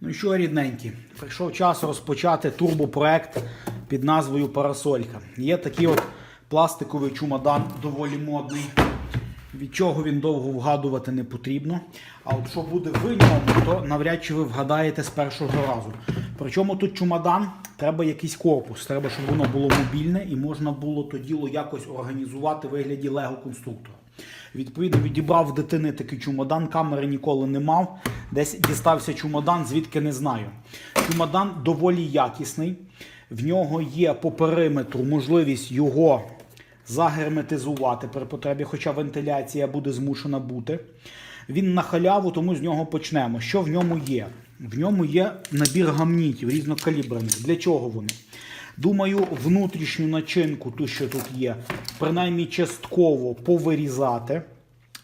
Ну що, рідненькі, прийшов час розпочати турбопроект під назвою Парасолька. Є такий от пластиковий чумадан, доволі модний. Від чого він довго вгадувати не потрібно. А от що буде в ньому, то навряд чи ви вгадаєте з першого разу. Причому тут чумадан, треба якийсь корпус, треба, щоб воно було мобільне і можна було то діло якось організувати в вигляді лего-конструктора. Відповідно, відібрав дитини такий чумадан, камери ніколи не мав. Десь дістався чумадан, звідки не знаю. Чумадан доволі якісний. В нього є по периметру можливість його загерметизувати при потребі, хоча вентиляція буде змушена бути. Він на халяву, тому з нього почнемо. Що в ньому є? В ньому є набір гамнітів різнокаліберних. Для чого вони? Думаю, внутрішню начинку, ту, що тут є, принаймні частково повирізати.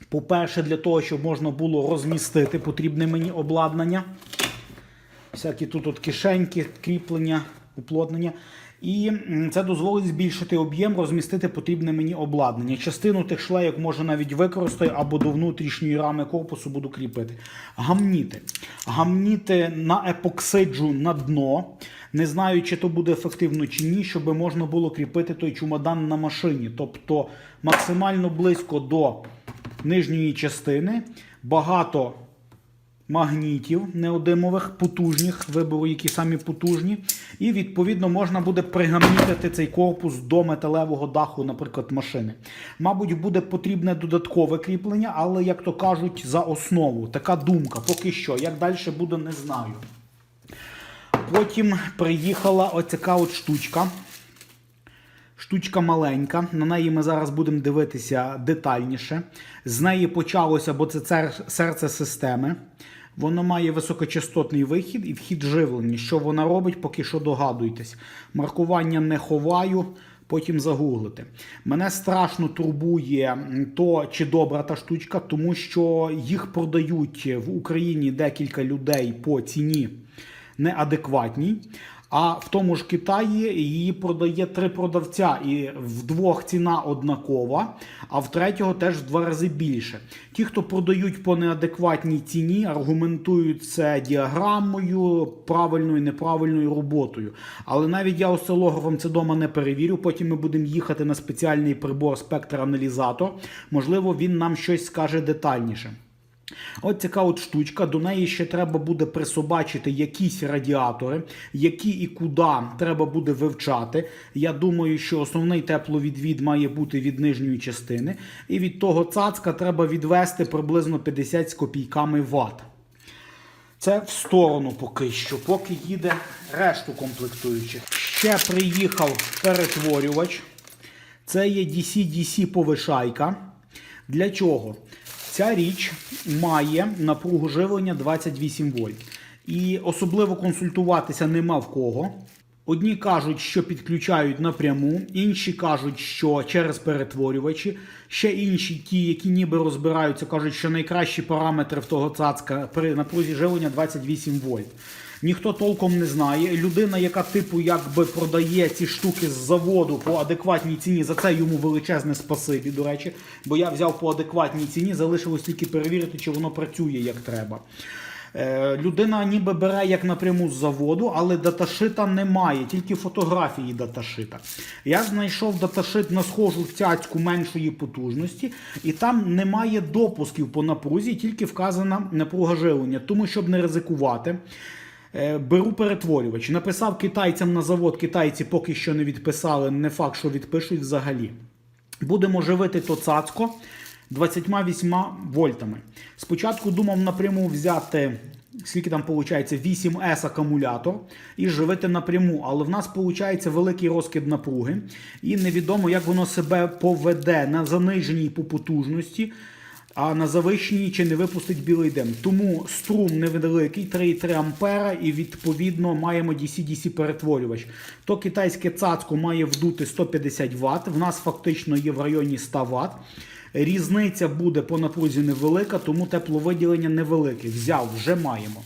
По-перше, для того, щоб можна було розмістити потрібне мені обладнання. Всякі тут от кишеньки, кріплення, уплотнення. І це дозволить збільшити об'єм, розмістити потрібне мені обладнання. Частину тих шлейок може навіть використати або до внутрішньої рами корпусу буду кріпити. Гамніти. Гамніти на епоксиджу на дно. Не знаю, чи то буде ефективно чи ні, щоб можна було кріпити той чумадан на машині. Тобто максимально близько до нижньої частини. Багато магнітів неодимових, потужних, вибору, які самі потужні. І відповідно можна буде пригамнітити цей корпус до металевого даху, наприклад, машини. Мабуть, буде потрібне додаткове кріплення, але, як то кажуть, за основу. Така думка. Поки що. Як далі буде, не знаю. Потім приїхала оцяка от штучка. Штучка маленька, на неї ми зараз будемо дивитися детальніше. З неї почалося, бо це серце системи. Воно має високочастотний вихід і вхід живлення. Що вона робить, поки що догадуйтесь. Маркування не ховаю, потім загуглите. Мене страшно турбує то, чи добра та штучка, тому що їх продають в Україні декілька людей по ціні неадекватній. А в тому ж Китаї її продає три продавця, і в двох ціна однакова, а в третього теж в два рази більше. Ті, хто продають по неадекватній ціні, аргументують це діаграмою, правильною неправильною роботою. Але навіть я осцилографом це дома не перевірю. Потім ми будемо їхати на спеціальний прибор спектр-аналізатор. Можливо, він нам щось скаже детальніше. От така от штучка. До неї ще треба буде присобачити якісь радіатори, які і куди треба буде вивчати. Я думаю, що основний тепловідвід має бути від нижньої частини. І від того цацка треба відвести приблизно 50 з копійками ватт. Це в сторону поки що, поки їде решту комплектуючих. Ще приїхав перетворювач. Це є DC-DC повишайка. Для чого? Ця річ має напругу живлення 28 вольт. І особливо консультуватися нема в кого. Одні кажуть, що підключають напряму, інші кажуть, що через перетворювачі. Ще інші, ті, які ніби розбираються, кажуть, що найкращі параметри в того цацка при напрузі живлення 28 вольт. Ніхто толком не знає. Людина, яка типу якби продає ці штуки з заводу по адекватній ціні, за це йому величезне спасибі, до речі, бо я взяв по адекватній ціні, залишилось тільки перевірити, чи воно працює як треба. Е, Людина ніби бере як напряму з заводу, але даташита немає, тільки фотографії даташита. Я знайшов даташит на схожу в цяцьку меншої потужності, і там немає допусків по напрузі, тільки вказана напруга живлення. Тому, щоб не ризикувати, беру перетворювач. Написав китайцям на завод, китайці поки що не відписали, не факт, що відпишуть взагалі. Будемо живити то цацко 28 вольтами. Спочатку думав напряму взяти, скільки там виходить, 8С акумулятор і живити напряму. Але в нас виходить великий розкид напруги, і невідомо, як воно себе поведе на заниженій по потужності. А на завищенні чи не випустить білий дим. Тому струм невеликий, 3,3 ампера, і відповідно маємо DC-DC перетворювач. То китайське цацко має вдути 150 Вт, в нас фактично є в районі 100 Вт. Різниця буде по напрузі невелика, тому тепловиділення невелике. Взяв, вже маємо.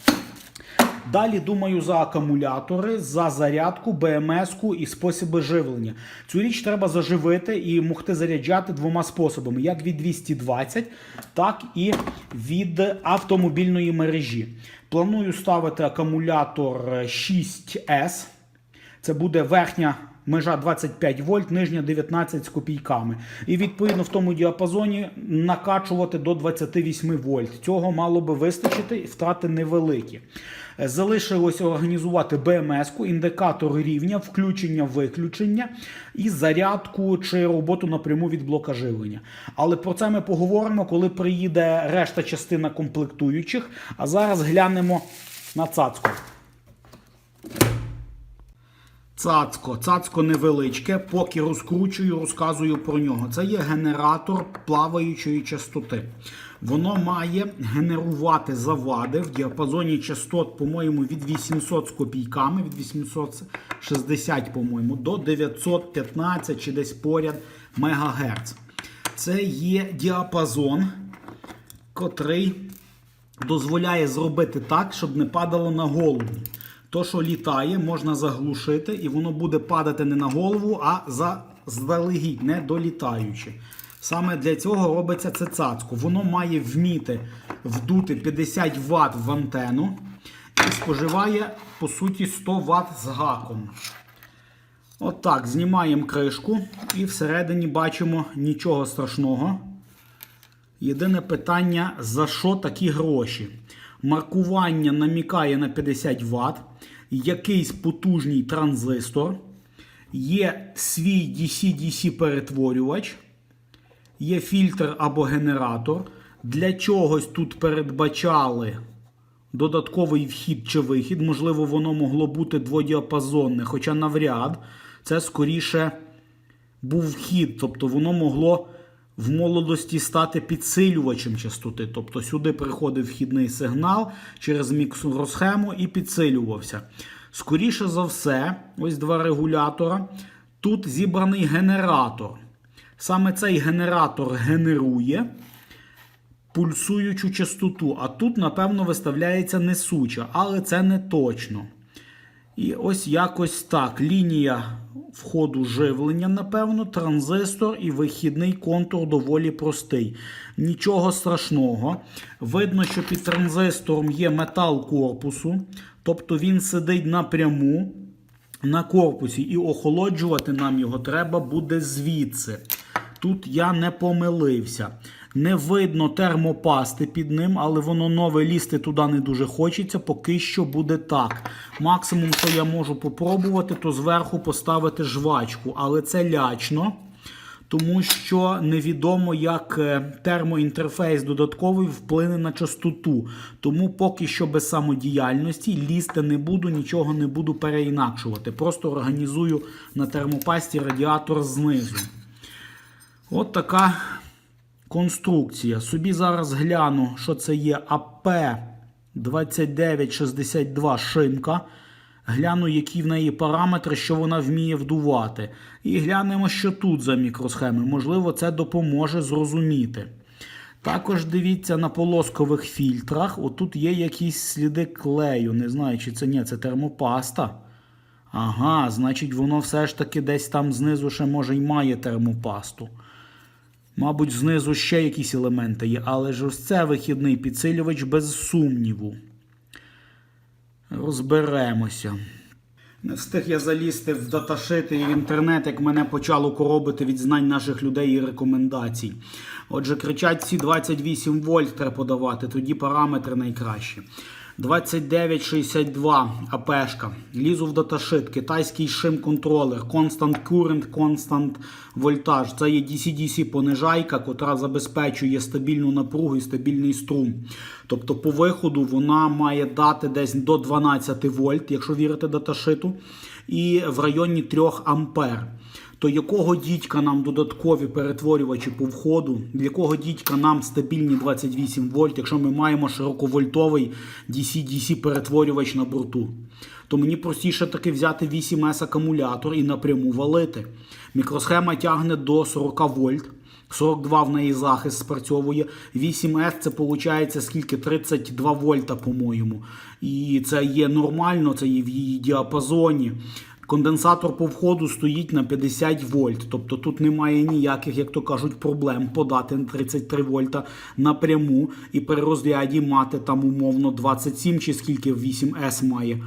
Далі думаю за акумулятори, за зарядку, БМС-ку і способи живлення. Цю річ треба заживити і могти заряджати двома способами: як від 220, так і від автомобільної мережі. Планую ставити акумулятор 6S. Це буде верхня межа 25 вольт, нижня 19 з копійками. І відповідно в тому діапазоні накачувати до 28 вольт. Цього мало би вистачити, і втрати невеликі. Залишилось організувати БМС-ку, індикатор рівня, включення-виключення і зарядку чи роботу напряму від блока живлення. Але про це ми поговоримо, коли приїде решта частина комплектуючих. А зараз глянемо на цацку. Цацко, цацко невеличке, поки розкручую, розказую про нього. Це є генератор плаваючої частоти. Воно має генерувати завади в діапазоні частот, по-моєму, від 800 з копійками, від 860, по-моєму, до 915 чи десь поряд МГц. Це є діапазон, котрий дозволяє зробити так, щоб не падало на голову. То, що літає, можна заглушити, і воно буде падати не на голову, а заздалегідь, не долітаючи. Саме для цього робиться це цацко. Воно має вміти вдути 50 Вт в антенну і споживає, по суті, 100 Вт з гаком. Отак, знімаємо кришку і всередині бачимо нічого страшного. Єдине питання, за що такі гроші? Маркування намікає на 50 Вт, якийсь потужний транзистор, є свій DC-DC перетворювач, є фільтр або генератор. Для чогось тут передбачали додатковий вхід чи вихід. Можливо, воно могло бути дводіапазонне, хоча навряд це скоріше був вхід, тобто воно могло в молодості стати підсилювачем частоти. Тобто сюди приходив вхідний сигнал через мікросхему і підсилювався. Скоріше за все, ось два регулятора. Тут зібраний генератор. Саме цей генератор генерує пульсуючу частоту, а тут, напевно, виставляється несуча, але це не точно. І ось якось так. Лінія входу живлення, напевно, транзистор і вихідний контур доволі простий. Нічого страшного. Видно, що під транзистором є метал корпусу, тобто він сидить напряму на корпусі, і охолоджувати нам його треба буде звідси. Тут я не помилився. Не видно термопасти під ним, але воно нове лізти туди не дуже хочеться. Поки що буде так. Максимум, що я можу попробувати, то зверху поставити жвачку. Але це лячно, тому що невідомо, як е, термоінтерфейс додатковий вплине на частоту. Тому поки що без самодіяльності лізти не буду, нічого не буду переінакшувати. Просто організую на термопасті радіатор знизу. От така конструкція. Собі зараз гляну, що це є АП2962 шинка. Гляну, які в неї параметри, що вона вміє вдувати. І глянемо, що тут за мікросхеми. Можливо, це допоможе зрозуміти. Також дивіться на полоскових фільтрах. Отут є якісь сліди клею. Не знаю, чи це ні, це термопаста. Ага, значить, воно все ж таки десь там знизу ще може й має термопасту. Мабуть, знизу ще якісь елементи є, але ж ось це вихідний підсилювач без сумніву. Розберемося. Не встиг я залізти в даташити і в інтернет, як мене почало коробити від знань наших людей і рекомендацій. Отже, кричать ці 28 вольт треба подавати, тоді параметри найкращі. 2962 АПшка. Лізу в даташит, китайський шим-контролер, Constant Current, Constant Voltage. Це є DC-DC понижайка, котра забезпечує стабільну напругу і стабільний струм. Тобто по виходу вона має дати десь до 12 вольт, якщо вірити даташиту, і в районі 3 ампер. То якого дідька нам додаткові перетворювачі по входу, якого дідька нам стабільні 28 вольт, якщо ми маємо широковольтовий DC-DC перетворювач на борту, то мені простіше таки взяти 8С акумулятор і напряму валити. Мікросхема тягне до 40 вольт. 42 в неї захист спрацьовує. 8С це виходить скільки? 32 вольта, по-моєму. І це є нормально, це є в її діапазоні. Конденсатор по входу стоїть на 50 вольт, тобто тут немає ніяких, як то кажуть, проблем подати 33 вольта напряму і при розряді мати там умовно 27 чи скільки 8С має.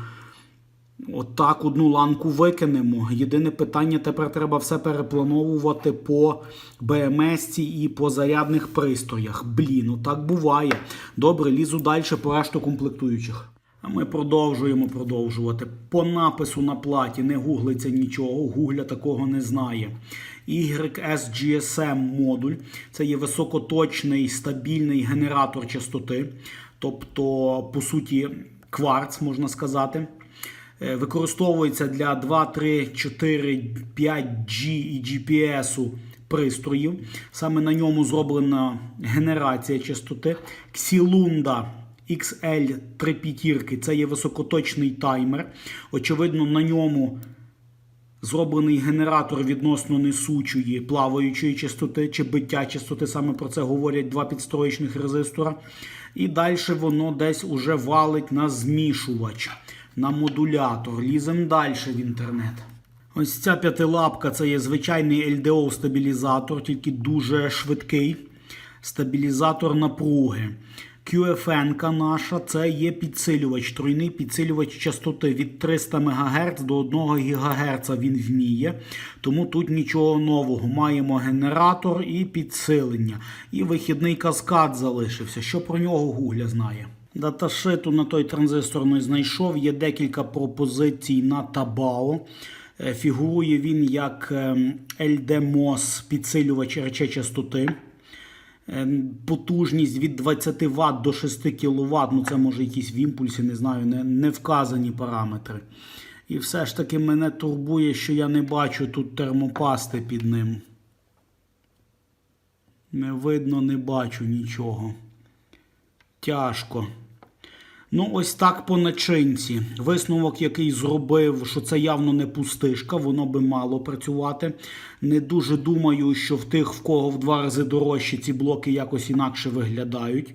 Отак одну ланку викинемо. Єдине питання тепер треба все переплановувати по БМС і по зарядних пристроях. Блін, ну так буває. Добре, лізу далі по решту комплектуючих. А ми продовжуємо продовжувати. По напису на платі не гуглиться нічого, гугля такого не знає. YSGSM модуль це є високоточний стабільний генератор частоти, тобто, по суті, кварц, можна сказати. Е, Використовується для 2, 3, 4, 5G і GPS пристроїв. Саме на ньому зроблена генерація частоти. Xilunda XL 3 п'ятірки це є високоточний таймер. Очевидно, на ньому зроблений генератор відносно несучої плаваючої частоти чи биття частоти. Саме про це говорять два підстроєчних резистора. І далі воно десь уже валить на змішувач, на модулятор. Ліземо далі в інтернет. Ось ця п'ятилапка це є звичайний LDO-стабілізатор, тільки дуже швидкий стабілізатор напруги. QFN наша це є підсилювач, тройний підсилювач частоти від 300 МГц до 1 ГГц він вміє. Тому тут нічого нового. Маємо генератор і підсилення. І вихідний каскад залишився. Що про нього Гугля знає? Даташиту на той транзистор не знайшов. Є декілька пропозицій на Табао. Е, Фігурує він як ем, LDMOS підсилювач РЧ частоти. Е, Потужність від 20 Вт до 6 кВт, ну це може якісь в імпульсі, не знаю, не, не вказані параметри. І все ж таки мене турбує, що я не бачу тут термопасти під ним. Не видно, не бачу нічого. Тяжко. Ну, ось так по начинці. Висновок, який зробив, що це явно не пустишка, воно би мало працювати. Не дуже думаю, що в тих, в кого в два рази дорожче, ці блоки якось інакше виглядають.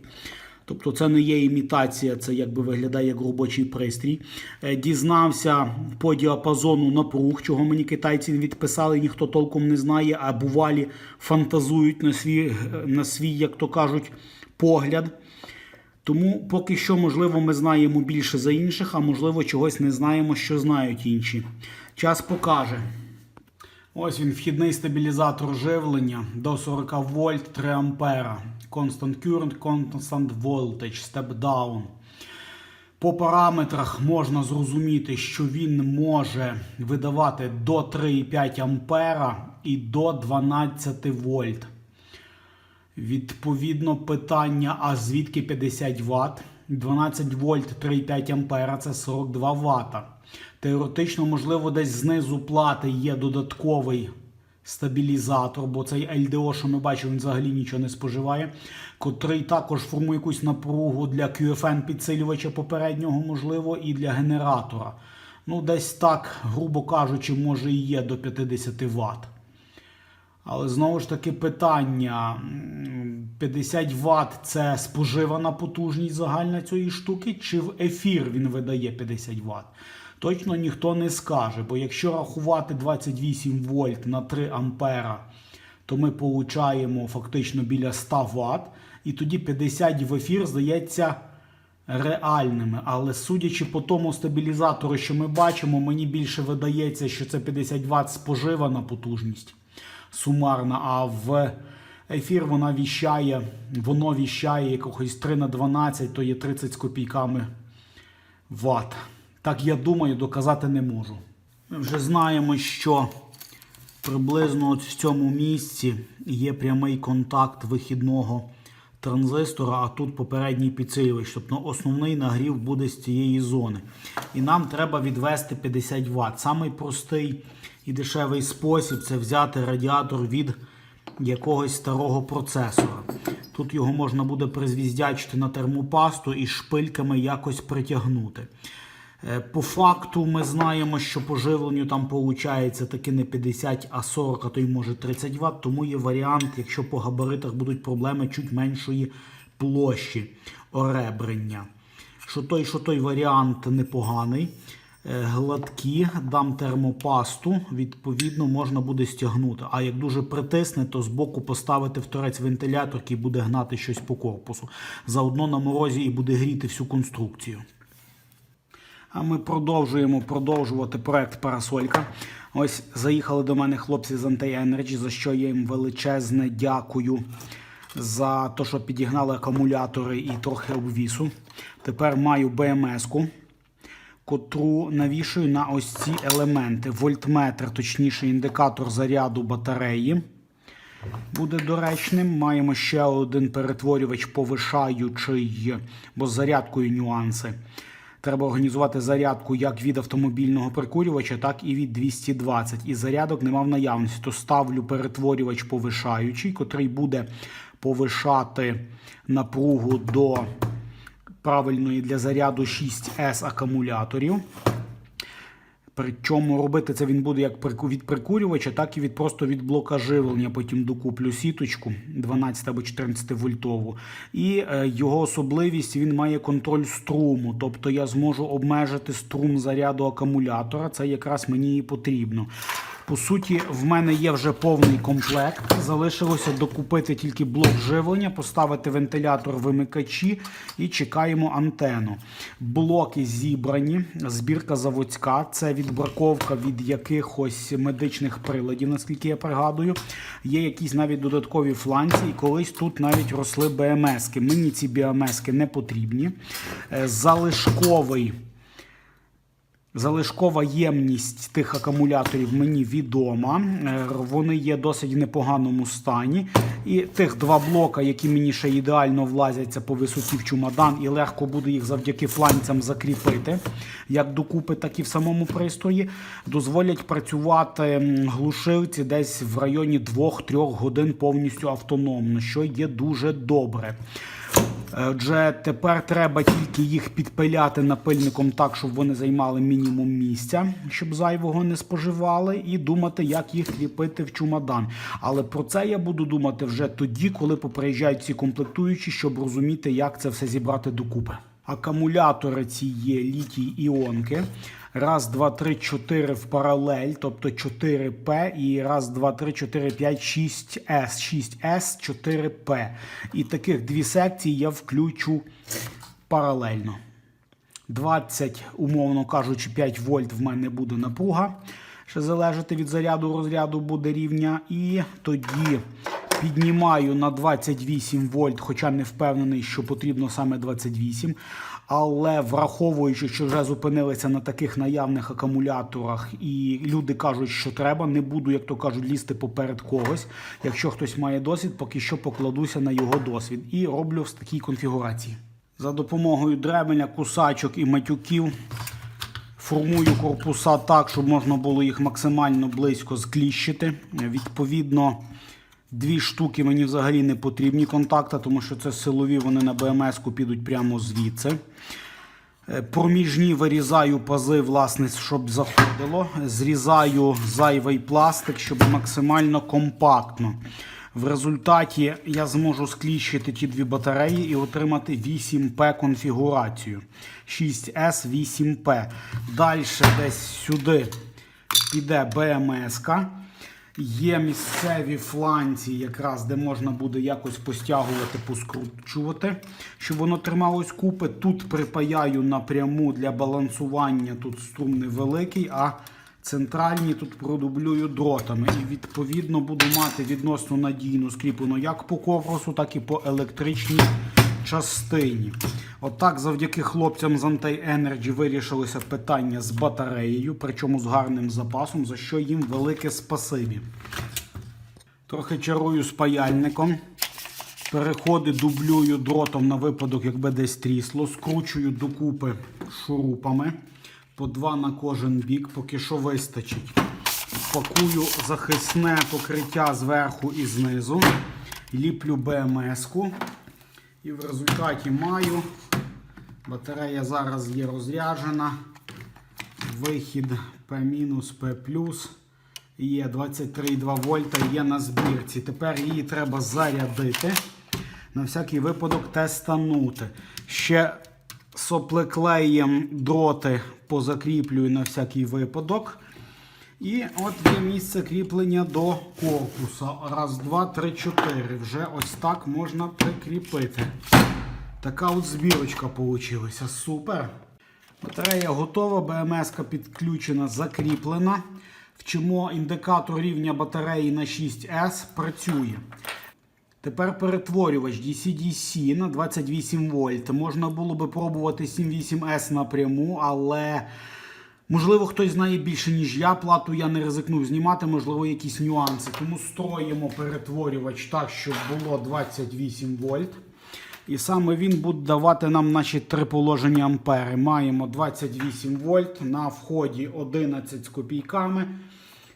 Тобто це не є імітація, це якби виглядає як робочий пристрій. Е, Дізнався по діапазону напруг, чого мені китайці відписали, ніхто толком не знає, а бувалі фантазують на свій, на свій як то кажуть, погляд. Тому поки що, можливо, ми знаємо більше за інших, а можливо, чогось не знаємо, що знають інші. Час покаже. Ось він, вхідний стабілізатор живлення до 40 вольт 3 ампера. Constant current, constant voltage, step down. По параметрах можна зрозуміти, що він може видавати до 3,5 ампера і до 12 вольт. Відповідно, питання: а звідки 50 Вт? 12 вольт 3,5 ампера це 42 Вт. Теоретично, можливо, десь знизу плати є додатковий стабілізатор, бо цей LDO, що ми бачимо, він взагалі нічого не споживає, котрий також формує якусь напругу для QFN підсилювача попереднього, можливо, і для генератора. Ну, десь так, грубо кажучи, може і є до 50 Вт. Але знову ж таки питання: 50 Вт це споживана потужність загальна цієї штуки, чи в ефір він видає 50 Вт? Точно ніхто не скаже, бо якщо рахувати 28 вольт на 3 ампера, то ми получаємо фактично біля 100 Вт, і тоді 50 в ефір здається реальними. Але судячи по тому стабілізатору, що ми бачимо, мені більше видається, що це 50 Вт споживана потужність сумарна, а в ефір вона віщає, воно віщає якогось 3 на 12, то є 30 з копійками ватт. Так я думаю, доказати не можу. Ми вже знаємо, що приблизно от в цьому місці є прямий контакт вихідного транзистора, а тут попередній підсилювач. Тобто основний нагрів буде з цієї зони. І нам треба відвести 50 Вт. Самий простий і дешевий спосіб це взяти радіатор від якогось старого процесора. Тут його можна буде призвіздячити на термопасту і шпильками якось притягнути. Е, По факту ми знаємо, що по живленню там виходить таки не 50, а 40, а то й може 30 Вт. Тому є варіант, якщо по габаритах будуть проблеми чуть меншої площі оребрення. Що той, що той варіант непоганий. е, гладкі, дам термопасту, відповідно, можна буде стягнути. А як дуже притисне, то збоку поставити в торець вентилятор, який буде гнати щось по корпусу. Заодно на морозі і буде гріти всю конструкцію. А ми продовжуємо продовжувати проект Парасолька. Ось заїхали до мене хлопці з Anti-Energy, за що я їм величезне дякую за те, що підігнали акумулятори і трохи обвісу. Тепер маю БМС-ку, котру навішую на ось ці елементи. Вольтметр, точніше, індикатор заряду батареї. Буде доречним. Маємо ще один перетворювач повишаючий, бо з зарядкою нюанси. Треба організувати зарядку як від автомобільного прикурювача, так і від 220. І зарядок нема в наявності. То ставлю перетворювач повишаючий, котрий буде повишати напругу до правильної для заряду 6С акумуляторів. Причому робити це він буде як від прикурювача, так і від просто від блока живлення. Потім докуплю сіточку 12 або 14 вольтову. І е, його особливість він має контроль струму. Тобто я зможу обмежити струм заряду акумулятора. Це якраз мені і потрібно. По суті, в мене є вже повний комплект. Залишилося докупити тільки блок живлення, поставити вентилятор вимикачі і чекаємо антенну. Блоки зібрані, збірка заводська. Це відбраковка від якихось медичних приладів, наскільки я пригадую. Є якісь навіть додаткові фланці, і колись тут навіть росли БМСки. Мені ці БМСки не потрібні. Е, Залишковий. Залишкова ємність тих акумуляторів мені відома. Е, Вони є досить в непоганому стані. І тих два блока, які мені ще ідеально влазяться по висоті в чумадан, і легко буде їх завдяки фланцям закріпити, як докупи, так і в самому пристрої, дозволять працювати глушилці десь в районі 2-3 годин повністю автономно, що є дуже добре. Отже, тепер треба тільки їх підпиляти напильником так, щоб вони займали мінімум місця, щоб зайвого не споживали, і думати, як їх кріпити в чумадан. Але про це я буду думати вже тоді, коли поприїжджають ці комплектуючі, щоб розуміти, як це все зібрати докупи. Акумулятори ці є літій іонки. Раз, два, три, чотири в паралель, тобто 4П, і раз, два, три, чотири, п'ять, 6С, 6С, 4П. І таких дві секції я включу паралельно. 20, умовно кажучи, 5 вольт в мене буде напруга. Ще залежати від заряду розряду буде рівня. І тоді піднімаю на 28 вольт, хоча не впевнений, що потрібно саме 28. Але враховуючи, що вже зупинилися на таких наявних акумуляторах, і люди кажуть, що треба, не буду, як то кажуть, лізти поперед когось. Якщо хтось має досвід, поки що покладуся на його досвід і роблю в такій конфігурації. За допомогою дребеня, кусачок і матюків формую корпуса так, щоб можна було їх максимально близько скліщити. Відповідно, дві штуки мені взагалі не потрібні контакти, тому що це силові, вони на БМС-ку підуть прямо звідси. Е, Проміжні вирізаю пази, власне, щоб заходило. Зрізаю зайвий пластик, щоб максимально компактно. В результаті я зможу скліщити ті дві батареї і отримати 8П конфігурацію. 6С 8П. Далі десь сюди піде БМС-ка. Є місцеві фланці, якраз де можна буде якось постягувати, поскручувати, щоб воно трималось купи. Тут припаяю напряму для балансування. Тут струм невеликий, а центральні тут продублюю дротами. І відповідно буду мати відносно надійну скріплену як по ковросу, так і по електричній частині. Отак, завдяки хлопцям з Anti-Energy вирішилося питання з батареєю, причому з гарним запасом, за що їм велике спасибі. Трохи чарую з паяльником. Переходи дублюю дротом на випадок, якби десь трісло. Скручую докупи шурупами. По два на кожен бік, поки що вистачить. Пакую захисне покриття зверху і знизу. Ліплю БМС-ку. І в результаті маю. Батарея зараз є розряджена. Вихід P-, P+. Є 23,2 вольта є на збірці. Тепер її треба зарядити. На всякий випадок тестанути. Ще Соплеклеєм дроти позакріплюю на всякий випадок. І от є місце кріплення до корпуса. Раз, два, три, чотири. Вже ось так можна прикріпити. Така от збірочка вийшла. Супер. Батарея готова, БМС підключена, закріплена. Вчимо індикатор рівня батареї на 6С працює. Тепер перетворювач DC-DC на 28 вольт. Можна було би пробувати 7.8S напряму, але можливо хтось знає більше, ніж я. Плату я не ризикнув знімати, можливо, якісь нюанси. Тому строїмо перетворювач так, щоб було 28 вольт. І саме він буде давати нам наші три положення ампери. Маємо 28 вольт на вході 11 з копійками.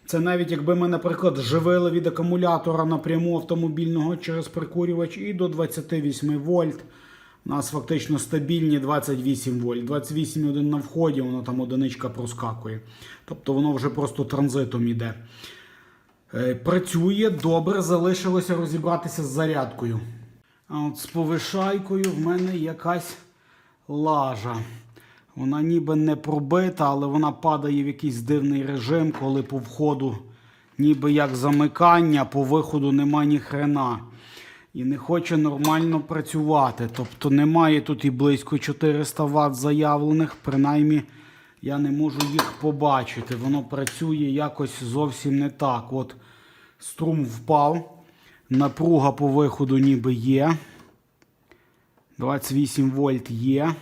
Це навіть якби ми, наприклад, живили від акумулятора напряму автомобільного через прикурювач і до 28 вольт. У нас фактично стабільні 28 вольт. 28,1 на вході, воно там одиничка проскакує. Тобто воно вже просто транзитом іде. Е, Працює добре, залишилося розібратися з зарядкою. А от з повишайкою в мене якась лажа. Вона ніби не пробита, але вона падає в якийсь дивний режим, коли по входу ніби як замикання, по виходу нема ні хрена. І не хоче нормально працювати. Тобто немає тут і близько 400 Вт заявлених, принаймні я не можу їх побачити. Воно працює якось зовсім не так. От струм впав, напруга по виходу ніби є. 28 вольт є.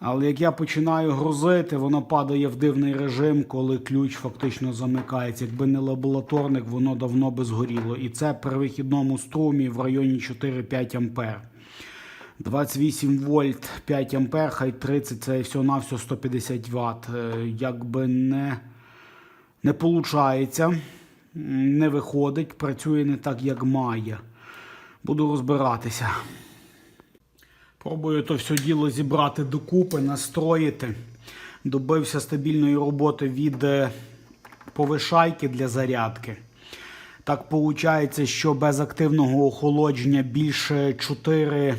Але як я починаю грузити, воно падає в дивний режим, коли ключ фактично замикається. Якби не лабораторник, воно давно би згоріло. І це при вихідному струмі в районі 4-5 ампер. 28 вольт 5 ампер, хай 30 це все на все 150 Вт. Якби не, не виходить, не виходить, працює не так, як має. Буду розбиратися. Пробую то все діло зібрати докупи, настроїти. Добився стабільної роботи від е, повишайки для зарядки. Так виходить, що без активного охолодження більше 4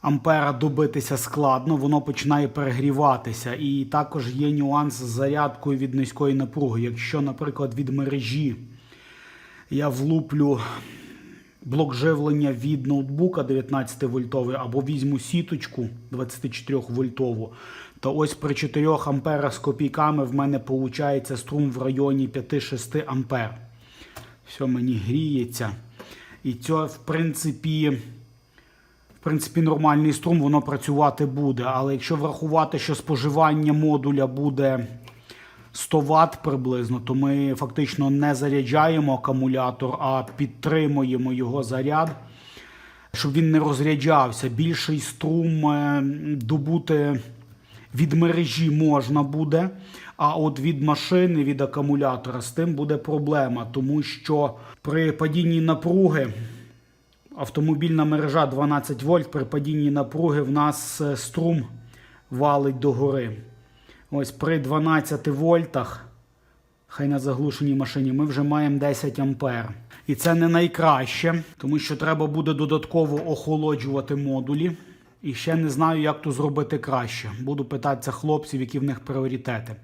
ампера добитися складно, воно починає перегріватися. І також є нюанс з зарядкою від низької напруги. Якщо, наприклад, від мережі я влуплю блок живлення від ноутбука 19 вольтовий або візьму сіточку 24 вольтову, то ось при 4 амперах з копійками в мене виходить струм в районі 5-6 ампер. Все мені гріється. І це, в принципі, в принципі, нормальний струм, воно працювати буде. Але якщо врахувати, що споживання модуля буде 100 Вт приблизно, то ми фактично не заряджаємо акумулятор, а підтримуємо його заряд, щоб він не розряджався. Більший струм е, добути від мережі можна буде, а от від машини, від акумулятора з тим буде проблема, тому що при падінні напруги. Автомобільна мережа 12 вольт при падінні напруги в нас е, струм валить догори. Ось при 12 вольтах, хай на заглушеній машині, ми вже маємо 10 ампер. І це не найкраще, тому що треба буде додатково охолоджувати модулі. І ще не знаю, як то зробити краще. Буду питатися хлопців, які в них пріоритети.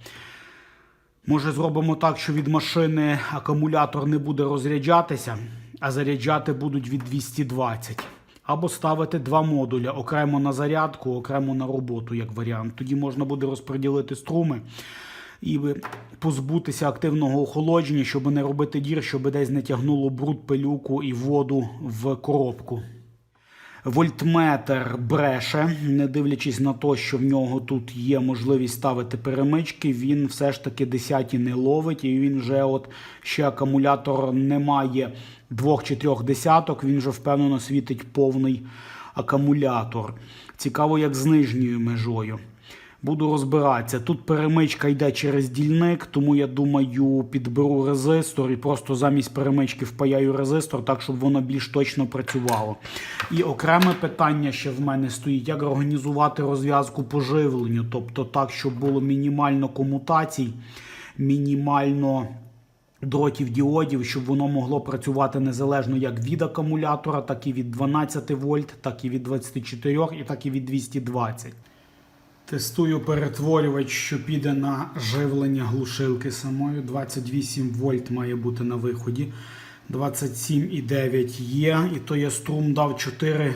Може, зробимо так, що від машини акумулятор не буде розряджатися, а заряджати будуть від 220. Або ставити два модуля окремо на зарядку, окремо на роботу, як варіант. Тоді можна буде розподілити струми і позбутися активного охолодження, щоб не робити дір, щоб десь не тягнуло бруд, пилюку і воду в коробку. Вольтметр бреше, не дивлячись на те, що в нього тут є можливість ставити перемички, він все ж таки десяті не ловить, і він вже от ще акумулятор не має двох чи трьох десяток, він вже впевнено світить повний акумулятор. Цікаво, як з нижньою межою. Буду розбиратися. Тут перемичка йде через дільник, тому я думаю, підберу резистор і просто замість перемички впаяю резистор, так щоб воно більш точно працювало. І окреме питання ще в мене стоїть: як організувати розв'язку по живленню, тобто так, щоб було мінімально комутацій, мінімально дротів діодів, щоб воно могло працювати незалежно як від акумулятора, так і від 12 вольт, так і від 24 і так і від 220. Тестую перетворювач, що піде на живлення глушилки самої. 28 вольт має бути на виході. 27,9 є. І то я струм дав 4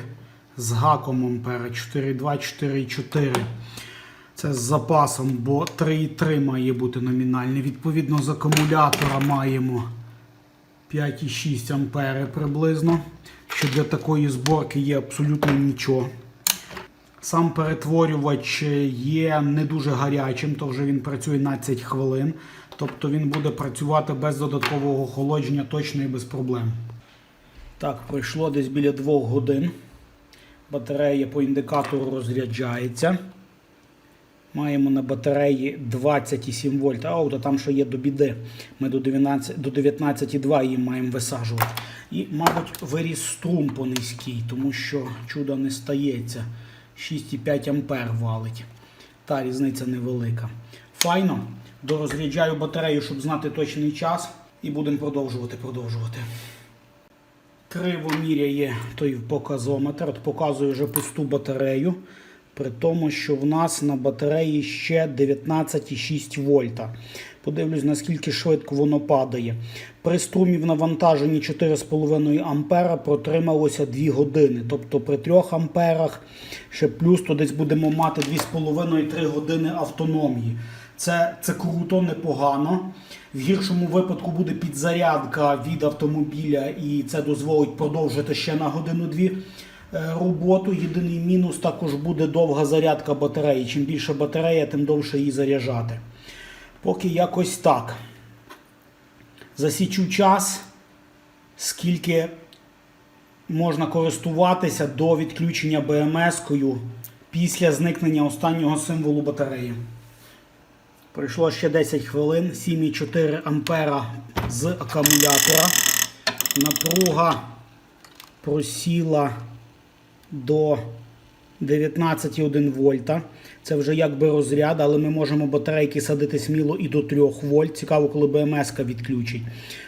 з гаком ампера. 4,2, 4,4. Це з запасом, бо 3,3 має бути номінальний. Відповідно, з акумулятора маємо 5,6 ампери приблизно. Що для такої зборки є абсолютно нічого. Сам перетворювач є не дуже гарячим, то вже він працює 12 хвилин. Тобто він буде працювати без додаткового охолодження точно і без проблем. Так, пройшло десь біля 2 годин. Батарея по індикатору розряджається. Маємо на батареї 27 вольт. А от там що є до біди. Ми до 19 до 19,2 її маємо висаджувати. І, мабуть, виріс струм по низький, тому що чудо не стається. 6,5 ампер валить. Та різниця невелика. Файно. Дорозряджаю батарею, щоб знати точний час. І будемо продовжувати продовжувати. Криво міряє той показометр. От показує вже пусту батарею. При тому, що в нас на батареї ще 19,6 вольта. Подивлюсь, наскільки швидко воно падає. При струмі в навантаженні 4,5 ампера протрималося 2 години. Тобто при 3 амперах ще плюс, то десь будемо мати 2,5-3 години автономії. Це, це круто, непогано. В гіршому випадку буде підзарядка від автомобіля, і це дозволить продовжити ще на годину-дві е, роботу. Єдиний мінус також буде довга зарядка батареї. Чим більше батарея, тим довше її заряджати. Поки якось так. Засічу час, скільки можна користуватися до відключення БМС-кою після зникнення останнього символу батареї. Пройшло ще 10 хвилин, 7,4 ампера з акумулятора. Напруга просіла до 19,1 вольта. Це вже якби розряд, але ми можемо батарейки садити сміло і до 3 вольт. Цікаво, коли БМС відключить.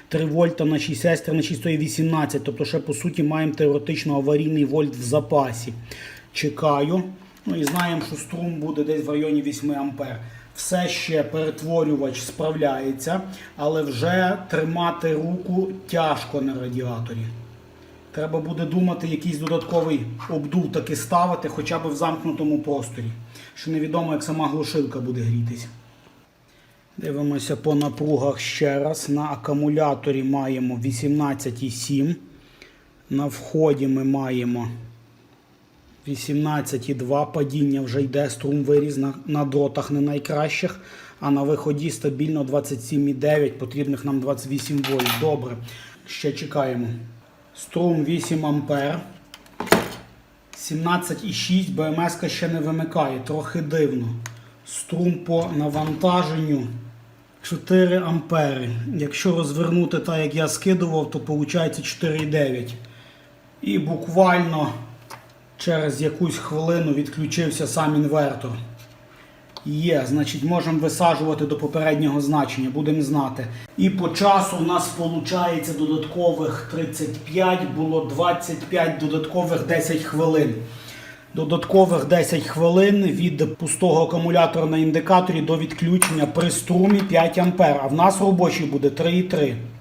3 вольта на 6 сестер на 6 то є 18. Тобто, ще по суті маємо теоретично аварійний вольт в запасі. Чекаю. Ну і знаємо, що струм буде десь в районі 8 ампер. Все ще перетворювач справляється, але вже тримати руку тяжко на радіаторі. Треба буде думати, якийсь додатковий обдув таки ставити, хоча б в замкнутому просторі. Ще невідомо, як сама глушилка буде грітись. Дивимося по напругах ще раз. На акумуляторі маємо 18,7. На вході ми маємо 18,2. Падіння вже йде, струм виріс на, на дротах не найкращих. А на виході стабільно 27,9, потрібних нам 28 вольт. Добре. Ще чекаємо. Струм 8 ампер. 17,6 БМС ще не вимикає, трохи дивно. Струм по навантаженню 4 ампери. Якщо розвернути так, як я скидував, то виходить 4,9. І буквально через якусь хвилину відключився сам інвертор. Є, значить, можемо висаджувати до попереднього значення, будемо знати. І по часу у нас виходить додаткових 35, було 25 додаткових 10 хвилин. Додаткових 10 хвилин від пустого акумулятора на індикаторі до відключення при струмі 5 А. А в нас робочий буде 3,3.